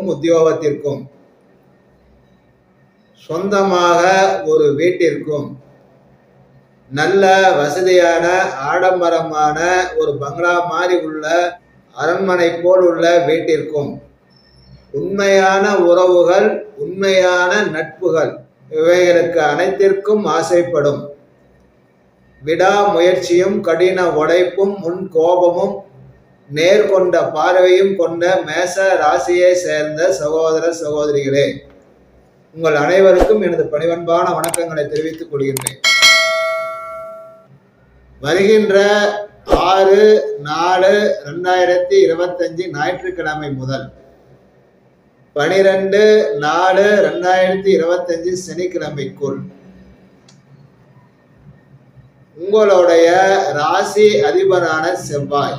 நிரந்தரமான உத்தியோகத்திற்கும். சொந்தமாக ஒரு வீட்டிற்கும். நல்ல வசதியான ஆடம்பரமான ஒரு பங்களா மாதிரி உள்ள அரண்மனை போல் உள்ள வீட்டிற்கும். உண்மையான உறவுகள் உண்மையான நட்புகள் இவைகளுக்கு அனைத்திற்கும் ஆசைப்படும். விடாமுயற்சியும் கடின உழைப்பும் முன் கோபமும் நேர்கொண்ட பார்வையும் கொண்ட மேச ராசியை சேர்ந்த சகோதர சகோதரிகளே உங்கள் அனைவருக்கும் எனது பணிவன்பான வணக்கங்களை தெரிவித்துக் கொள்கின்றேன். வருகின்ற ஆறு நாலு ரெண்டாயிரத்தி இருபத்தஞ்சு ஞாயிற்றுக்கிழமை முதல் பனிரெண்டு நாலு ரெண்டாயிரத்தி இருபத்தஞ்சு சனிக்கிழமைக்குள் உங்களுடைய ராசி அதிபரான செவ்வாய்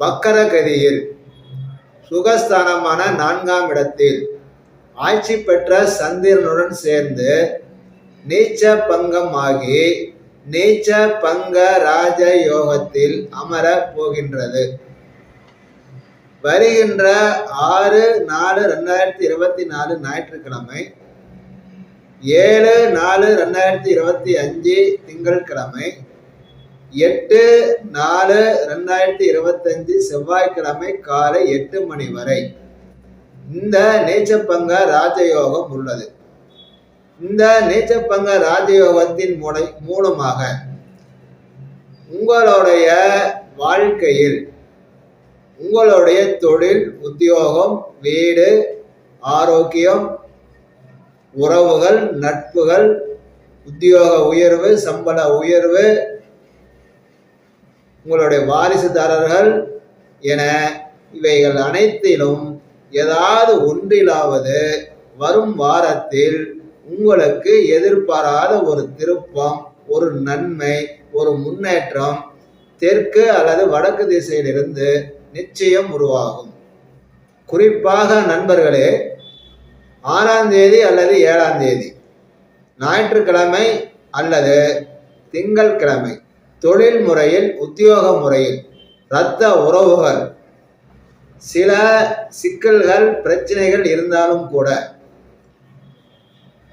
வக்கரகதியில் சுகஸ்தானமான நான்காம் இடத்தில் ஆட்சி பெற்ற சந்திரனுடன் சேர்ந்து நீச்ச பங்கம் ஆகி நீச்ச பங்க ராஜ யோகத்தில் அமர போகின்றது. வருகின்ற ஆறு நாலு ரெண்டாயிரத்தி இருபத்தி நாலு ஞாயிற்றுக்கிழமை ஏழு நாலு ரெண்டாயிரத்தி இருபத்தி அஞ்சு திங்கட்கிழமை எட்டு நாலு ரெண்டாயிரத்தி இருபத்தஞ்சு செவ்வாய்க்கிழமை காலை எட்டு மணி வரை. இந்த நேச்சப்பங்க ராஜயோகம் உள்ளது. இந்த நேச்சப்பங்க ராஜயோகத்தின் மூலை மூலமாக உங்களுடைய வாழ்க்கையில் உங்களுடைய தொழில் உத்தியோகம் வீடு ஆரோக்கியம் உறவுகள் நட்புகள் உத்தியோக உயர்வு சம்பள உயர்வு உங்களுடைய வாரிசுதாரர்கள் என இவைகள் அனைத்திலும் ஏதாவது ஒன்றிலாவது வரும் வாரத்தில் உங்களுக்கு எதிர்பாராத ஒரு திருப்பம் ஒரு நன்மை ஒரு முன்னேற்றம் தெற்கு அல்லது வடக்கு திசையிலிருந்து நிச்சயம் உருவாகும். குறிப்பாக நண்பர்களே ஆறாம் தேதி அல்லது ஏழாம் தேதி. ஞாயிற்றுக்கிழமை அல்லது திங்கட்கிழமை தொழில் முறையில் உத்தியோக முறையில் இரத்த உறவுகள். சில சிக்கல்கள் பிரச்சனைகள் இருந்தாலும் கூட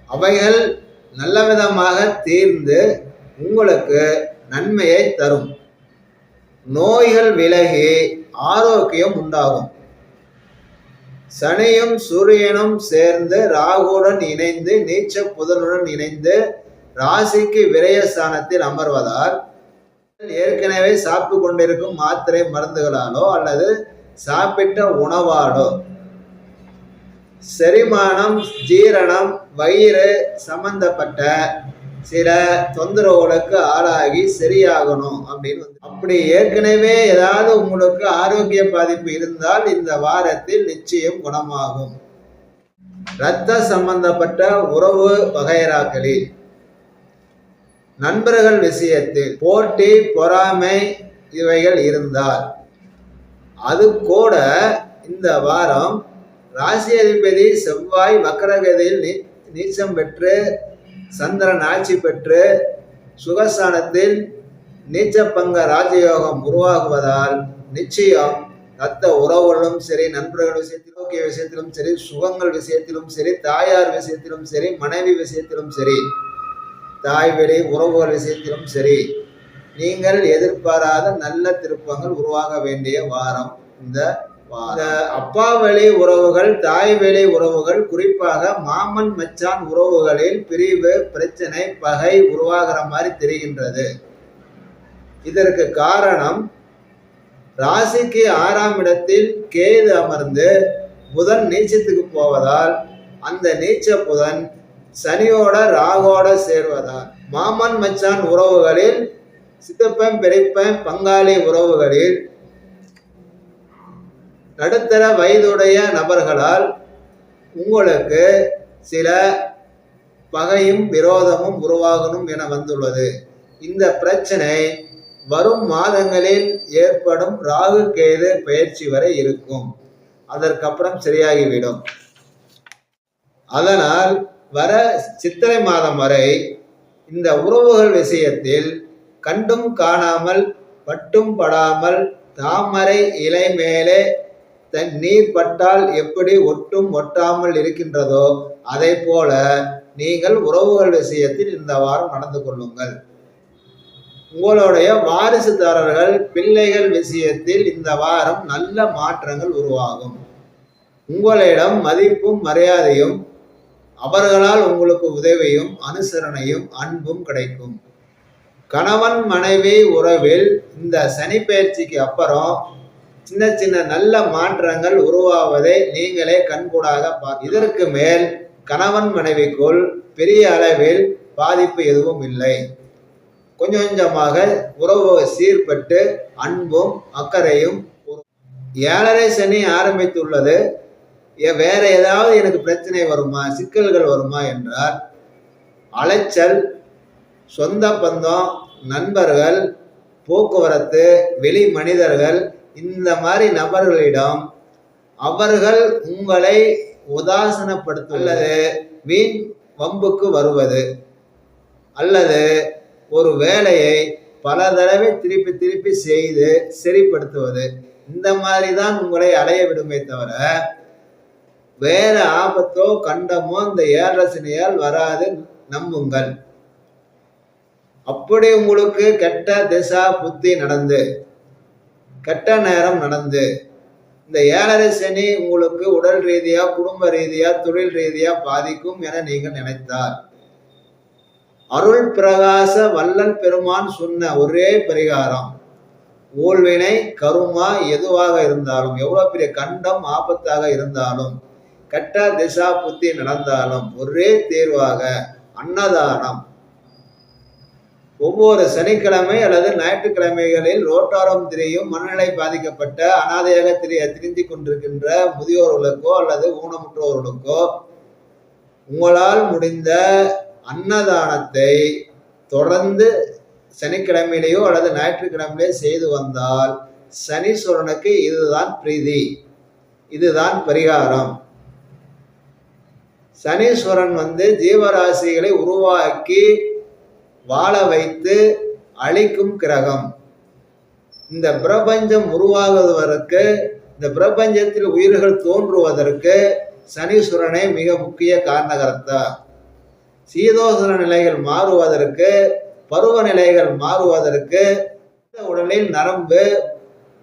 அவைகள் நல்ல விதமாக தீர்ந்து உங்களுக்கு நன்மையை தரும். நோய்கள் விலகி ஆரோக்கியம் உண்டாகும். சனியும் சூரியனும் சேர்ந்து ராகுடன் இணைந்து நீச்ச புதனுடன் இணைந்து ராசிக்கு விரயஸ்தானத்தில் அமர்வதால் ஏற்கனவே சாப்பிட்டு கொண்டிருக்கும் மாத்திரை மருந்துகளாலோ அல்லது சாப்பிட்ட உணவாலோ செரிமானம் ஜீரணம் வயிறு சம்பந்தப்பட்ட சில தொந்தரவுகளுக்கு ஆளாகி சரியாகணும் அப்படின்னு அப்படி ஏற்கனவே ஏதாவது உங்களுக்கு ஆரோக்கிய பாதிப்பு இருந்தால் இந்த வாரத்தில் நிச்சயம் குணமாகும். இரத்த சம்பந்தப்பட்ட உறவு வகைராக்களில் நண்பர்கள் விஷயத்தில் போட்டி பொறாமை இவைகள் இருந்தால். அது கூட இந்த வாரம் ராசி அதிபதி செவ்வாய் வக்கரகதியில் நீ நீச்சம் பெற்று சந்திரன் ஆட்சி பெற்று சுகஸ்தானத்தில் நீச்சப்பங்க ராஜயோகம் உருவாகுவதால் நிச்சயம் ரத்த உறவுகளும் சரி நண்பர்கள் விஷயத்திலும் விஷயத்திலும் சரி சுகங்கள் விஷயத்திலும் சரி தாயார் விஷயத்திலும் சரி மனைவி விஷயத்திலும் சரி தாய் வழி உறவுகள் விஷயத்திலும் சரி நீங்கள் எதிர்பாராத நல்ல திருப்பங்கள் உருவாக வேண்டிய வாரம். இந்த அப்பா வழி உறவுகள் தாய் வழி உறவுகள் குறிப்பாக மாமன் மச்சான் உறவுகளில் பிரிவு பிரச்சனை பகை உருவாகிற மாதிரி தெரிகின்றது. இதற்கு காரணம் ராசிக்கு ஆறாம் இடத்தில் கேது அமர்ந்து புதன் நீச்சத்துக்கு போவதால் அந்த நீச்ச புதன் சனியோட ராகோட சேர்வதால் மாமன் மச்சான் உறவுகளில் சித்தப்பன் பெரியப்பன் பங்காளி உறவுகளில் நடுத்தர வயதுடைய நபர்களால் உங்களுக்கு சில பகையும் விரோதமும் உருவாகணும் என வந்துள்ளது. இந்த பிரச்சனை வரும் மாதங்களில் ஏற்படும் ராகு கேது பயிற்சி வரை இருக்கும். அதற்கப்புறம் சரியாகிவிடும். அதனால் வர சித்திரை மாதம் வரை இந்த உறவுகள் விஷயத்தில் கண்டும் காணாமல் பட்டும் படாமல் தாமரை இலை மேலே தன் நீர் பட்டால் எப்படி ஒட்டும் ஒட்டாமல் இருக்கின்றதோ அதை போல நீங்கள் உறவுகள் விஷயத்தில் இந்த வாரம் நடந்து கொள்ளுங்கள். உங்களுடைய வாரிசுதாரர்கள் பிள்ளைகள் விஷயத்தில் இந்த வாரம் நல்ல மாற்றங்கள் உருவாகும். உங்களிடம் மதிப்பும் மரியாதையும் அவர்களால் உங்களுக்கு உதவியும் அனுசரணையும் அன்பும் கிடைக்கும். கணவன் மனைவி உறவில் இந்த சனி பயிற்சிக்கு அப்புறம் சின்ன சின்ன நல்ல மாற்றங்கள் உருவாவதை நீங்களே கண்கூடாக பார்க்க இதற்கு மேல் கணவன் மனைவிக்குள் பெரிய அளவில் பாதிப்பு எதுவும் இல்லை. கொஞ்சம் கொஞ்சமாக உறவு சீர்பட்டு அன்பும் அக்கறையும் ஏழரை சனி ஆரம்பித்துள்ளது. வேற ஏதாவது எனக்கு பிரச்சனை வருமா? சிக்கல்கள் வருமா என்றால் அலைச்சல் சொந்த பந்தம் நண்பர்கள் போக்குவரத்து வெளி மனிதர்கள் இந்த மாதிரி நபர்களிடம் அவர்கள் உங்களை உதாசனப்படுத்துள்ளது அல்லது வீண் வம்புக்கு வருவது அல்லது ஒரு வேலையை பல தடவை திருப்பி திருப்பி செய்து சரிப்படுத்துவது இந்த மாதிரி தான் உங்களை அலைய விடுமே தவிர வேற ஆபத்தோ கண்டமோ இந்த ஏழரசனையால் வராது நம்புங்கள். அப்படி உங்களுக்கு கெட்ட திசா புத்தி நடந்து கெட்ட நேரம் நடந்து இந்த ஏழரை சனி உங்களுக்கு உடல் ரீதியா குடும்ப ரீதியா தொழில் ரீதியா பாதிக்கும் என நீங்கள் நினைத்தார் அருள் பிரகாச வள்ளல் பெருமான் சொன்ன ஒரே பரிகாரம் ஊழ்வினை கருமா எதுவாக இருந்தாலும் எவ்வளவு பெரிய கண்டம் ஆபத்தாக இருந்தாலும் கெட்ட திசா புத்தி நடந்தாலும் ஒரே தீர்வாக அன்னதானம். ஒவ்வொரு சனிக்கிழமை அல்லது ஞாயிற்றுக்கிழமைகளில் ரோட்டாரம் திரியும் மனநிலை பாதிக்கப்பட்ட அனாதையாக திரிய திரிந்து கொண்டிருக்கின்ற முதியோர்களுக்கோ அல்லது ஊனமுற்றோர்களுக்கோ உங்களால் முடிந்த அன்னதானத்தை தொடர்ந்து சனிக்கிழமையிலேயோ அல்லது ஞாயிற்றுக்கிழமையிலே செய்து வந்தால் சனீஸ்வரனுக்கு இதுதான் பிரீதி. இதுதான் பரிகாரம். சனீஸ்வரன் வந்து ஜீவராசிகளை உருவாக்கி வாழ வைத்து அழிக்கும் கிரகம். இந்த பிரபஞ்சம் உருவாகுவதற்கு இந்த பிரபஞ்சத்தில் உயிர்கள் தோன்றுவதற்கு சனீஸ்வரனே மிக முக்கிய காரணகர்த்தா. சீதோசன நிலைகள் மாறுவதற்கு பருவநிலைகள் மாறுவதற்கு இந்த உடலில் நரம்பு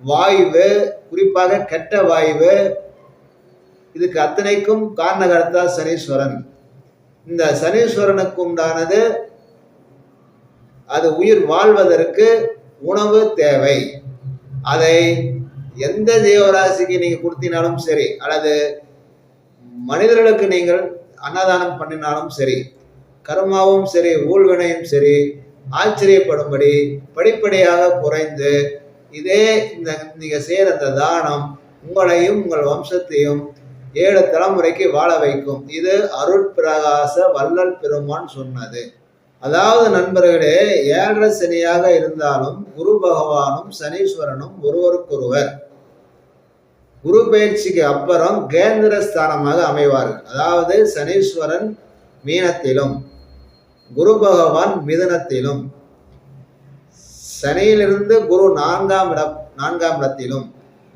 வாயு குறிப்பாக கெட்ட வாயு இதுக்கு அத்தனைக்கும் காரணகர்த்தா சனீஸ்வரன். இந்த சனீஸ்வரனுக்கு உண்டானது அது உயிர் வாழ்வதற்கு உணவு தேவை. அதை எந்த தேவராசிக்கு நீங்க கொடுத்தினாலும் சரி அல்லது மனிதர்களுக்கு நீங்கள் அன்னதானம் பண்ணினாலும் சரி கர்மாவும் சரி ஊழ்வினையும் சரி ஆச்சரியப்படும்படி படிப்படியாக குறைந்து இதே இந்த நீங்க செய்யற அந்த தானம் உங்களையும் உங்கள் வம்சத்தையும் ஏழு தலைமுறைக்கு வாழ வைக்கும். இது அருட்பிரகாச வள்ளல் பெருமான் சொன்னது. அதாவது நண்பர்களே ஏழரை சனியாக இருந்தாலும் குரு பகவானும் சனீஸ்வரனும் ஒருவருக்கொருவர். குரு பயிற்சிக்கு அப்புறம் கேந்திர ஸ்தானமாக அமைவார்கள். அதாவது சனீஸ்வரன் மீனத்திலும் குரு பகவான் மிதனத்திலும் சனியிலிருந்து குரு நான்காம் இடம் நான்காம் இடத்திலும்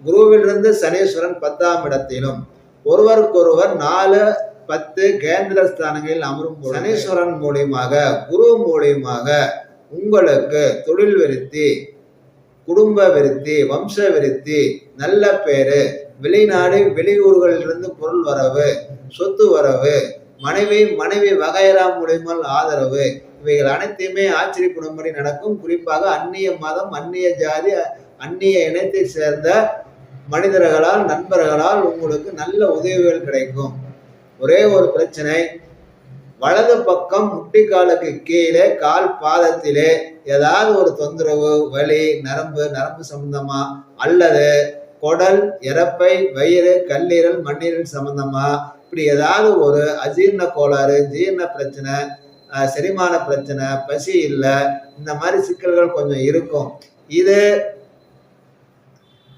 குருவிலிருந்து சனீஸ்வரன் பத்தாம் இடத்திலும் ஒருவருக்கொருவர் நாலு பத்து கேந்திர ஸ்தானங்களில் அமரும் சனீஸ்வரன் மூலியமாக குரு மூலியமாக உங்களுக்கு தொழில் விருத்தி குடும்ப விருத்தி வம்ச விருத்தி நல்ல பேரு வெளிநாடு வெளியூர்களிலிருந்து பொருள் வரவு சொத்து வரவு மனைவி மனைவி வகையரா மூலியமால் ஆதரவு இவைகள் அனைத்தையுமே ஆச்சரியப்படும்படி நடக்கும். குறிப்பாக அந்நிய மதம் அந்நிய ஜாதி அந்நிய இனத்தை சேர்ந்த மனிதர்களால் நண்பர்களால் உங்களுக்கு நல்ல உதவிகள் கிடைக்கும். ஒரே ஒரு பிரச்சனை வலது பக்கம் முட்டிக்காலுக்கு கீழே கால் பாதத்திலே ஏதாவது ஒரு தொந்தரவு வலி நரம்பு நரம்பு சம்பந்தமா? அல்லது குடல் இறப்பை வயிறு கல்லீரல் மண்ணீரல் சம்பந்தமா? இப்படி ஏதாவது ஒரு அஜீரண கோளாறு ஜீரண பிரச்சனை செரிமான பிரச்சனை பசி இல்லை இந்த மாதிரி சிக்கல்கள் கொஞ்சம் இருக்கும். இது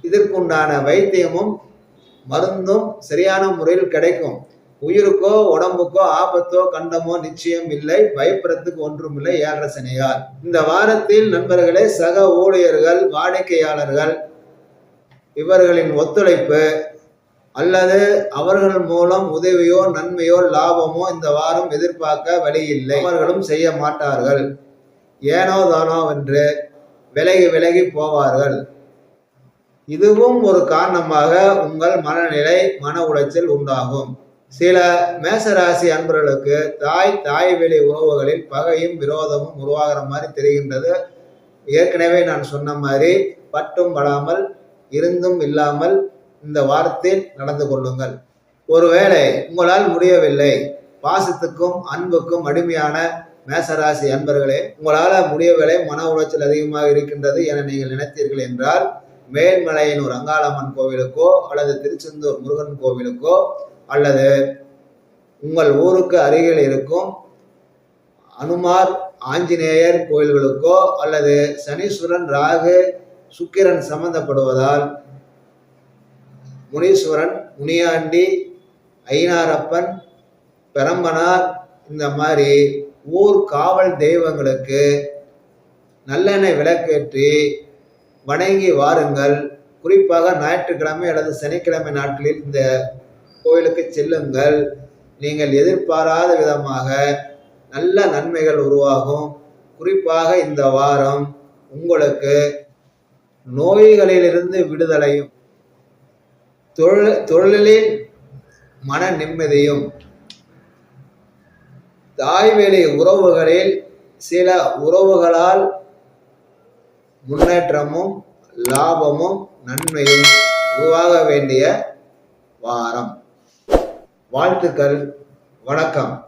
இதற்குண்டான வைத்தியமும் மருந்தும் சரியான முறையில் கிடைக்கும். உயிருக்கோ உடம்புக்கோ ஆபத்தோ கண்டமோ நிச்சயம் இல்லை. பயப்படுறதுக்கு ஒன்றும் இல்லை ஏழரை இந்த வாரத்தில் நண்பர்களே சக ஊழியர்கள் வாடிக்கையாளர்கள் இவர்களின் ஒத்துழைப்பு அல்லது அவர்கள் மூலம் உதவியோ நன்மையோ லாபமோ இந்த வாரம் எதிர்பார்க்க வழியில்லை அவர்களும் செய்ய மாட்டார்கள். ஏனோ தானோ என்று விலகி விலகி போவார்கள். இதுவும் ஒரு காரணமாக உங்கள் மனநிலை மன உளைச்சல் உண்டாகும். சில மேசராசி அன்பர்களுக்கு தாய் தாய் வெளி உறவுகளில் பகையும் விரோதமும் உருவாகிற மாதிரி தெரிகின்றது. ஏற்கனவே நான் சொன்ன மாதிரி பட்டும் படாமல் இருந்தும் இல்லாமல் இந்த வாரத்தில் நடந்து கொள்ளுங்கள். ஒருவேளை உங்களால் முடியவில்லை. பாசத்துக்கும் அன்புக்கும் அடிமையான மேசராசி அன்பர்களே உங்களால் முடியவில்லை மன உளைச்சல் அதிகமாக இருக்கின்றது என நீங்கள் நினைத்தீர்கள் என்றால் மேல்மலையனூர் அங்காளம்மன் கோவிலுக்கோ அல்லது திருச்செந்தூர் முருகன் கோவிலுக்கோ அல்லது உங்கள் ஊருக்கு அருகில் இருக்கும் அனுமார் ஆஞ்சநேயர் கோயில்களுக்கோ அல்லது சனீஸ்வரன் ராகு சுக்கிரன் சம்பந்தப்படுவதால் முனீஸ்வரன் முனியாண்டி ஐனாரப்பன் பெரம்பனார் இந்த மாதிரி ஊர் காவல் தெய்வங்களுக்கு நல்லெண்ணெய் விளக்கேற்றி வணங்கி வாருங்கள். குறிப்பாக ஞாயிற்றுக்கிழமை அல்லது சனிக்கிழமை நாட்களில் இந்த கோயிலுக்கு செல்லுங்கள். நீங்கள் எதிர்பாராத விதமாக நல்ல நன்மைகள் உருவாகும். குறிப்பாக இந்த வாரம் உங்களுக்கு நோய்களிலிருந்து விடுதலையும் தொழில் தொழிலில் மன நிம்மதியும் தாய்வெளி உறவுகளில் சில உறவுகளால் முன்னேற்றமும் லாபமும் நன்மையும் உருவாக வேண்டிய வாரம். வாழ்த்துக்கள். வணக்கம்.